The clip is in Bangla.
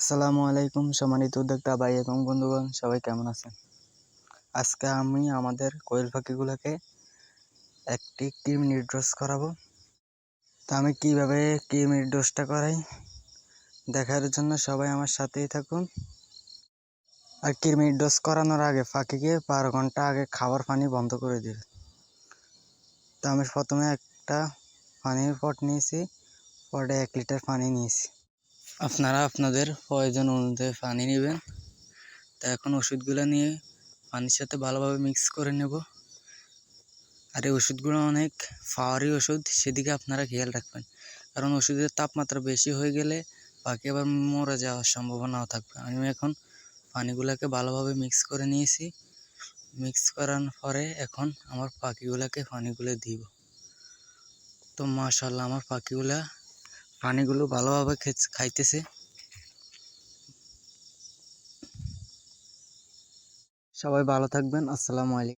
আসসালামু আলাইকুম সম্মানিত উদ্যোক্তা ভাই এবং বন্ধুগণ, সবাই কেমন আছেন? আজকে আমি আমাদের কোয়েল পাখিগুলোকে একটি কৃমির ডোজ করাবো। তা আমি কীভাবে কৃমির ডোজটা করাই? দেখার জন্য সবাই আমার সাথেই থাকুন। আর কৃমির ডোজ করানোর আগে পাখিকে বারো ঘণ্টা আগে খাবার পানি বন্ধ করে দিবে। তো আমি প্রথমে একটা পানির পট নিয়েছি, পটে এক লিটার পানি নিয়েছি। আপনারা আপনাদের প্রয়োজন অনুযায়ী পানি নেবেন। তা এখন ওষুধগুলো নিয়ে পানির সাথে ভালোভাবে মিক্স করে নেব। আর এই ওষুধগুলো অনেক পাওয়ারি ওষুধ, সেদিকে আপনারা খেয়াল রাখবেন। কারণ ওষুধের তাপমাত্রা বেশি হয়ে গেলে পাখি আবার মরে যাওয়ার সম্ভাবনাও থাকবে। আমি এখন পানিগুলোকে ভালোভাবে মিক্স করে নিয়েছি। মিক্স করার পরে এখন আমার পাখিগুলোকে পানিগুলো দিব। তো মাশাল্লাহ আমার পাখিগুলা পানিগুলো ভালোভাবে খাইতেছে। সবাই ভালো থাকবেন। আসসালামু আলাইকুম।